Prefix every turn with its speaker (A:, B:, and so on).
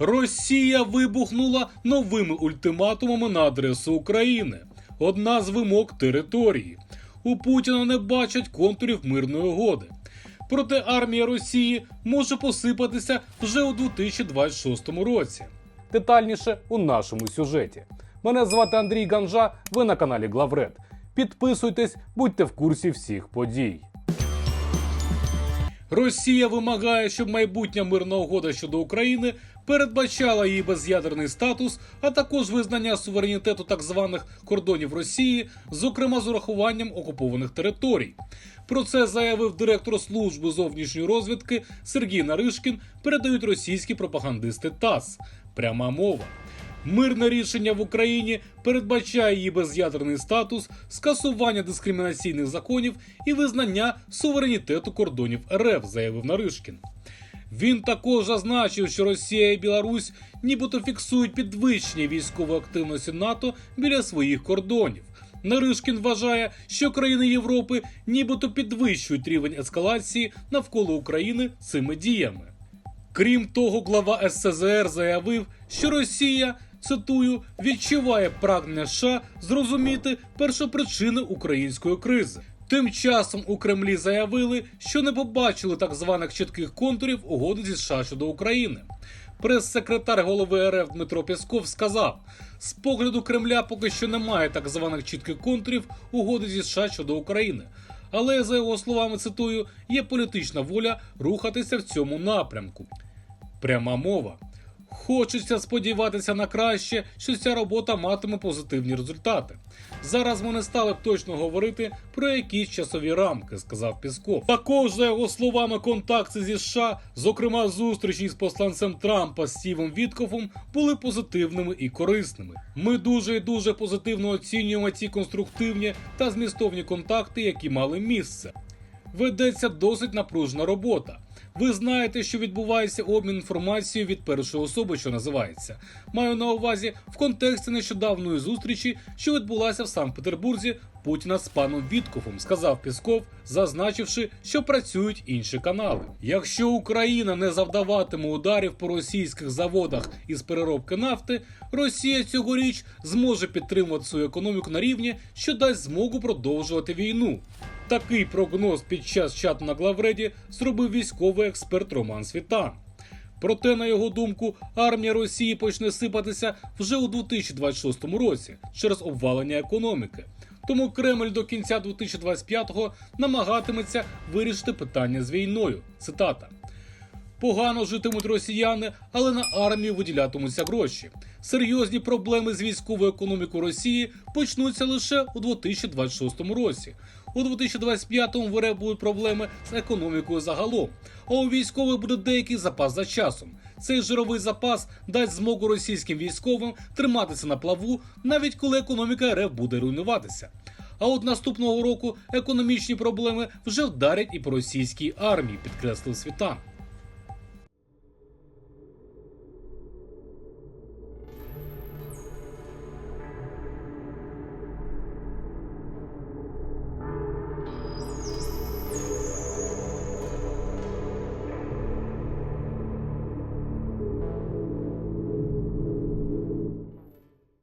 A: Росія вибухнула новими ультиматумами на адресу України. Одна з вимог території. У Путіна не бачать контурів мирної угоди. Проте армія Росії може посипатися вже у 2026 році. Детальніше у нашому сюжеті. Мене звати Андрій Ганжа. Ви на каналі Главред. Підписуйтесь, будьте в курсі всіх подій. Росія вимагає, щоб майбутня мирна угода щодо України передбачала її без'ядерний статус, а також визнання суверенітету так званих кордонів Росії, зокрема з урахуванням окупованих територій. Про це заявив директор служби зовнішньої розвідки Сергій Наришкін. Передають російські пропагандисти ТАСС. Пряма мова. Мирне рішення в Україні передбачає її без'ядерний статус, скасування дискримінаційних законів і визнання суверенітету кордонів РФ, заявив Наришкін. Він також зазначив, що Росія і Білорусь нібито фіксують підвищення військової активності НАТО біля своїх кордонів. Наришкін вважає, що країни Європи нібито підвищують рівень ескалації навколо України цими діями. Крім того, глава СЦЗР заявив, що Росія, цитую, відчуває прагнення США зрозуміти першопричини української кризи. Тим часом у Кремлі заявили, що не побачили так званих чітких контурів угоди зі США щодо України. Прес-секретар голови РФ Дмитро Пєсков сказав: з погляду Кремля поки що немає так званих чітких контурів угоди зі США щодо України. Але за його словами цитую, є політична воля рухатися в цьому напрямку. Пряма мова. Хочеться сподіватися на краще, що ця робота матиме позитивні результати. Зараз ми не стали б точно говорити про якісь часові рамки, сказав Пісков. Також, за його словами, контакти зі США, зокрема зустрічі з посланцем Трампа Стівом Віткофом, були позитивними і корисними. Ми дуже і дуже позитивно оцінюємо ці конструктивні та змістовні контакти, які мали місце. Ведеться досить напружена робота. Ви знаєте, що відбувається обмін інформацією від першої особи, що називається. Маю на увазі в контексті нещодавної зустрічі, що відбулася в Санкт-Петербурзі Путіна з паном Віткофом, сказав Пісков, зазначивши, що працюють інші канали. Якщо Україна не завдаватиме ударів по російських заводах із переробки нафти, Росія цьогоріч зможе підтримувати свою економіку на рівні, що дасть змогу продовжувати війну. Такий прогноз під час чату на Главреді зробив військовий експерт Роман Світан. Проте, на його думку, армія Росії почне сипатися вже у 2026 році через обвалення економіки. Тому Кремль до кінця 2025-го намагатиметься вирішити питання з війною. Цитата. Погано житимуть росіяни, але на армію виділятимуться гроші. Серйозні проблеми з військовою економікою Росії почнуться лише у 2026 році. У 2025-му в РФ будуть проблеми з економікою загалом. А у військових буде деякий запас за часом. Цей жировий запас дасть змогу російським військовим триматися на плаву, навіть коли економіка РФ буде руйнуватися. А от наступного року економічні проблеми вже вдарять і по російській армії, підкреслив Світан.